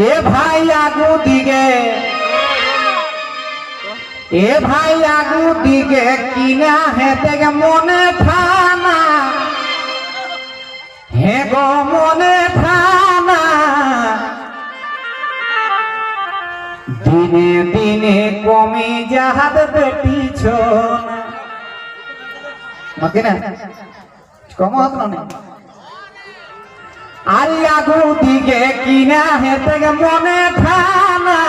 এ ভাই আগু দিকে এ ভাই আগু দিকে কিনা হেতে মনে থানা হে গো মনে থানা দিনে দিনে কমে যাহাত বেটিছ নাকি না? কম না? আগু দিকে কিনা হেতে মনে থানা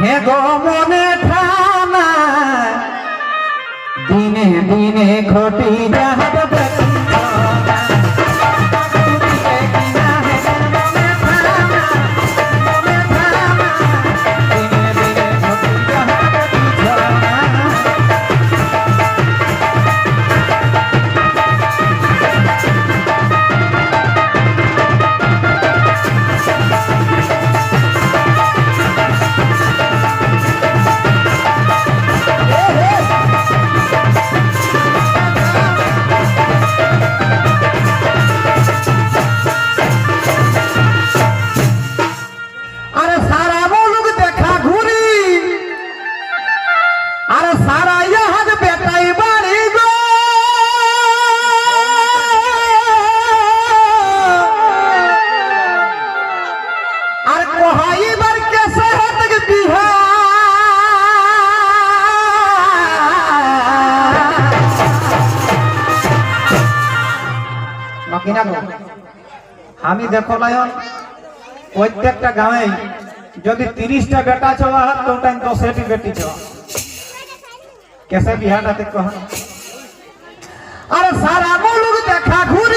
হে গো মনে থানা। দিনে দিনে ঘটি যাহাত আমি দেখো লায়ন, প্রত্যেকটা গাঁয়ে যদি তিরিশটা বেটা ছোয়া হাত তো ওটা দশেটি বেটি ছোয়া কেসে বিহাটাতে কহ আরে সারা লোক দেখা ঘুরি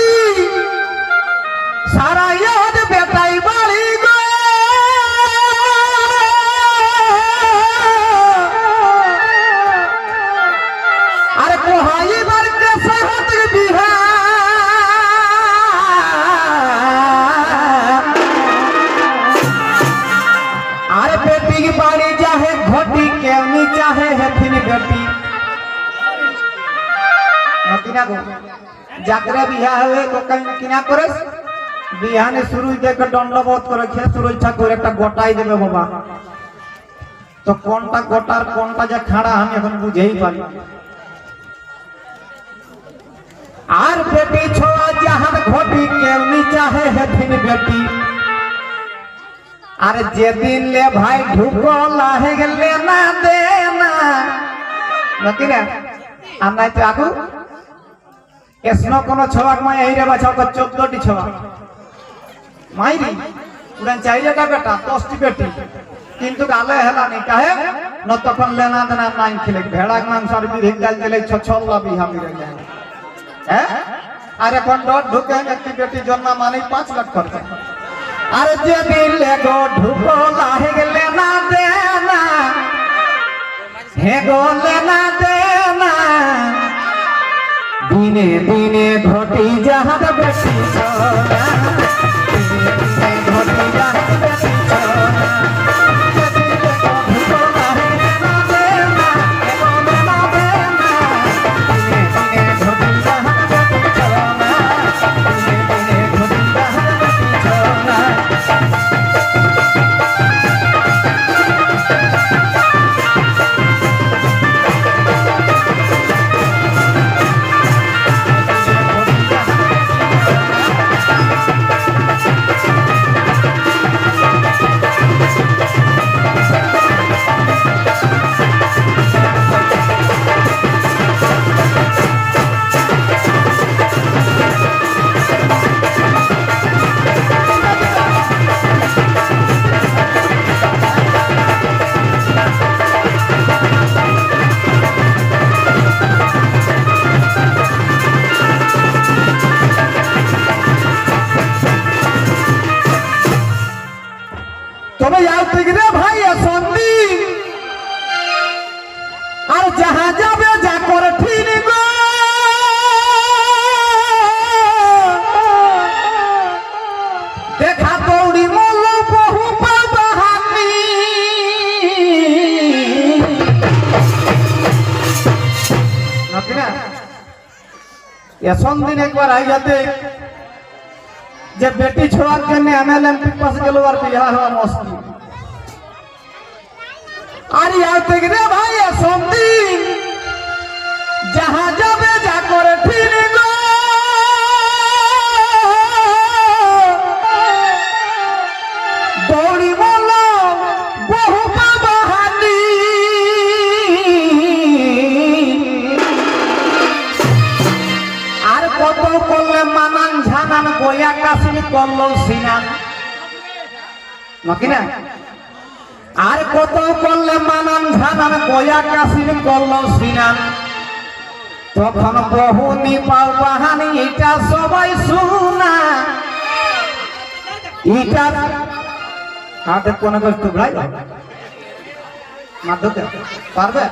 যাত্রা বিহা হয়ে কিনা করে বিহানে শুরু দেখে দণ্ডবোধ করে, খেয়ে শুরু ঠাকুর একটা গোটাই দেবে বাবা। তো কোনটা গোটার, কোনটা যে খাড়া আমি এখন বুঝেই পারি আর বেটি ছোয়া যাহার ঘটি, কেমনি চাহে হেথিন বেটি। আর যেদিন লে ভাই ঢুকো, লাহে গেলে না দে না। নাকি না আর নাই তো আগু এসনো কোন ছবাক মাই এই রে বাছাও কর চোদ্দটি ছবা মাইরি পুরান চাইলেটা বেটা, দশটি বেটি। কিন্তু গালে হেলা নি কাহে, ন তখন লেনা দেনা নাই খেলে ভেড়াক মাংস আর বিধি গাল দিলে ছ ছল্লা বিহা মিলে যায়। হ্যাঁ ডট ঢুকে একটি মানে পাঁচ লাখ খরচা আর যে দিলে গো ঢুকো দিনে দিনে ঘটি যাহার ঘটি যাহার তবে যাও তুই রে ভাই সন্ধি। আর যাহা যাবে, যা করে ঠিক দেখা দৌড়ি মল্ল বহু পাবাহানি। এসন দিন একবার আই যাতে যে বেটি ছোড়ার জন্য এমএলএ এমপি পাশে গেল আর বিয়া হওয়া মুশকিল। আর ইয়ার থেকে রে ভাই সন্দিন যাহা যাবে যা করে ফিরে আর কত করলে মানান ঝানান গয়া কাশিন করল সিনান তখন বহু নিপাল বাহানি এটা সবাই শুনা। এটা হাতে কোন পারবে?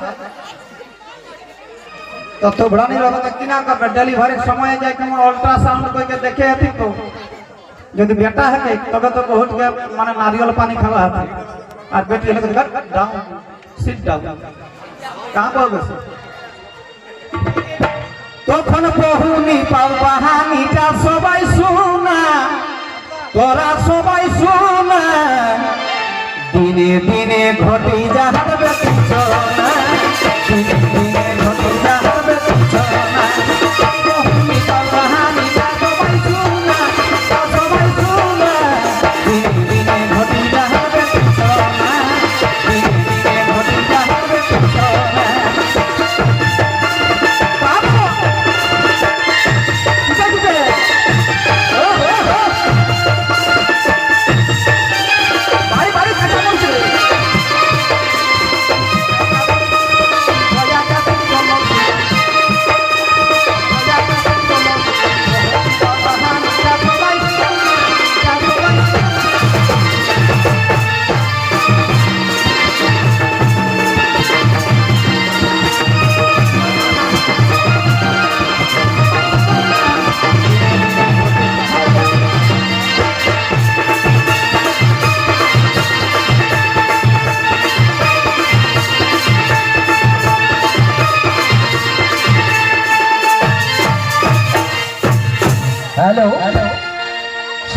তো তোবড়ানি লোক কিনা করবে? ডেলিভারির সময় যাই কেমন অল্ট্রাসাউন্ড কইকে দেখে এতি তো। যদি বেটা হেকে তবে তো বহুত মানে নারিয়েল পানি খাওয়া হবে আর বেটি হলে ডাউন সিট ডাউন কাঁ পাবে তখন বহুনি পাও বাহানিটা সবাই শুনা, তোরা সবাই শুনা। দিনে দিনে ঘটি যাহার বেটি চলা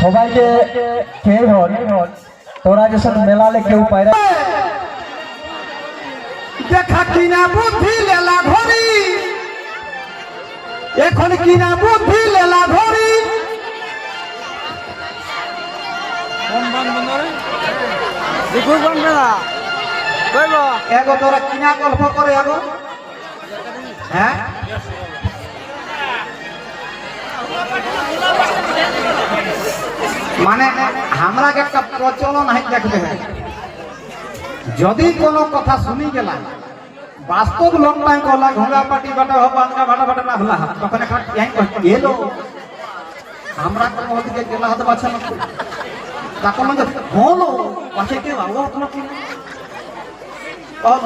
সবাইকে কে হল তোরা যেসব মেলালে কেউ পায়রা দেখা কিনা বুদ্ধি লেলা ঘড়ি। এখন কিনা বুদ্ধি লেলা ঘড়ি। কোন গল্প করে মানে আমরা একটা প্রচলন হয় দেখবে। যদি কোনো কথা শুনি গেলাম, বাস্তব লোক নাই কলা ঘোলা পাটি বাটা হোক আনকা ভাটা ভাটা না হলা, তখন এখন এলো, আমরা গেলা হতে পারছে না। হলো, পাশে কেউ আলো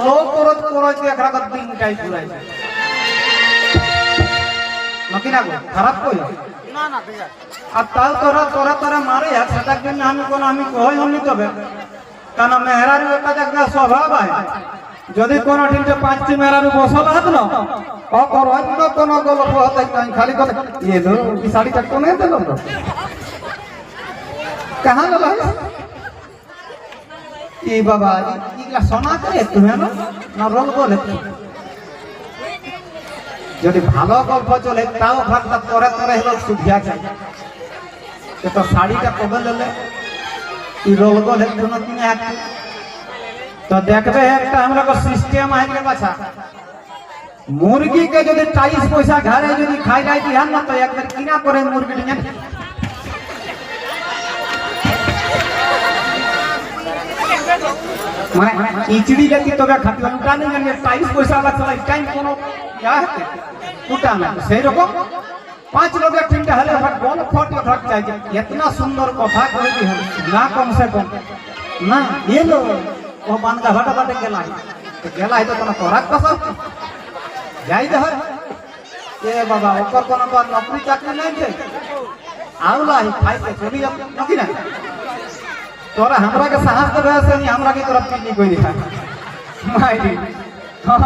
লোক করত করত এখন নাকি না খারাপ কই আর তাও তোরা তোরা তোরা মারে সেটার জন্য আমি কোন আমি কই হলি তবে? কেন মেহরার একটা একটা স্বভাব আছে যদি কোনো ঠিকটা পাঁচটি মেলার বসল হাত না অকর অন্য কোনো গল্প হতে খালি করে ইয়ে কি কোনে দিল কাহা গেল কি বাবা সোনা করে তুমি না রং বলে? যদি ভালো গল্প চলে, তাও ভাগটা তরে তরে হলো যায়। যে তো শাড়িটা কবে লেলে? ই রোল গলে কোনো কিনে এক। তো দেখবে একটা আমরা সিস্টেম আছে বাছা। মুরগিকে যদি টাইস পয়সা ঘরে যদি খাই যাই দিহান না, তো একবার কিনা করে মুরগি নিয়ে মানে ইচড়ি যদি তবে খাতি ওটা নেই জানি টাইস পয়সা লাগছে টাইম কোনো ইয়া कुटा में से रकम पांच लोग ठिंडा हले फट बोल फट फट चाहिए इतना सुंदर कथा कहली हम ना कम से कम ना ये लो वो बांधा हटा बाटे गेला तो गेला है तो तने कोराक कसम जाई दे ए बाबा ओकर कोनो बात नौकरी चाकरी नहीं दे आउला ही खाई के चली जा नकी ना तोरा हमरा के साहस देबे से हमरा के तरफ नहीं कोई दिखा माई हां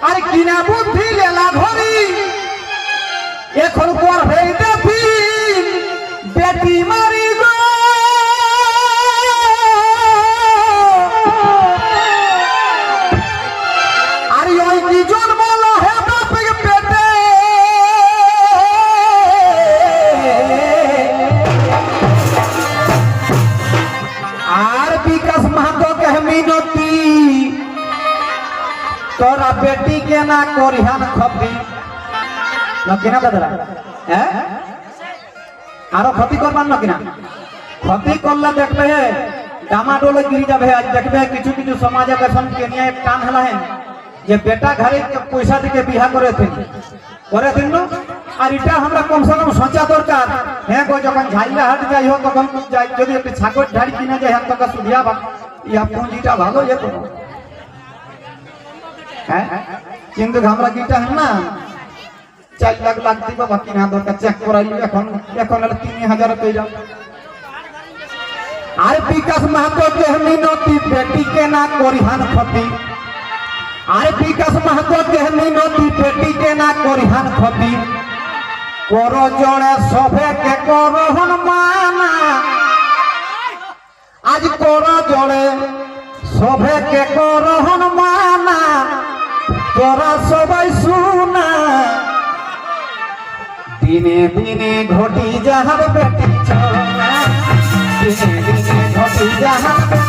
আর কিনা বুদ্ধি লেলা ধরি এখন পর হয়ে বেটি মারি তোরা বেটি के ना করিহান খপি নকিনা দাদা হ্যাঁ? আরও ক্ষতি করবার নকিনা ক্ষতি করলে দেখবে ডামাডোলে গিরি যাবে আজ দেখবে কিছু কিছু সমাজে বেসন কে নিয়ে টান হেলা হেন যে বেটা ঘরে পয়সা দিকে বিহা করে দিন করে দিন না? আর এটা আমরা কমসে কম সঁচা দরকার। হ্যাঁ গো, যখন ঝাইলা হাট যাই হোক তখন যাই যদি একটু ছাগল ঝাড়ি কিনে যায় হ্যাঁ সুধিয়া বা ইয়া পুঁজিটা ভালো যেত হ্যাঁ? কিন্তু আমরা কিটা হ্যাঁ না? চার লাখ লাখ দিব বা তিন হাজার টাকা চেক করাই এখন। এখন হলে তিন হাজার পেয়ে যাও আর বিকাশ মাহাতো কে মিনতি বেটি কে না করিহান ক্ষতি। আর বিকাশ মাহাতো কে মিনতি বেটি কে না করিহান ক্ষতি। কর জড়ে সভে কে করহন মানা আজ কর জড়ে সভে কে করহন মানা তোরা সবাই শুনা দিনে দিনে ঘটি যাহার বেটি ছড়া দিনে দিনে ঘটি যাহার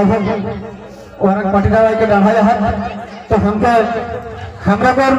जब हम वहाँ पाटीदार के डाढ़ा है तो हमके हमरा पर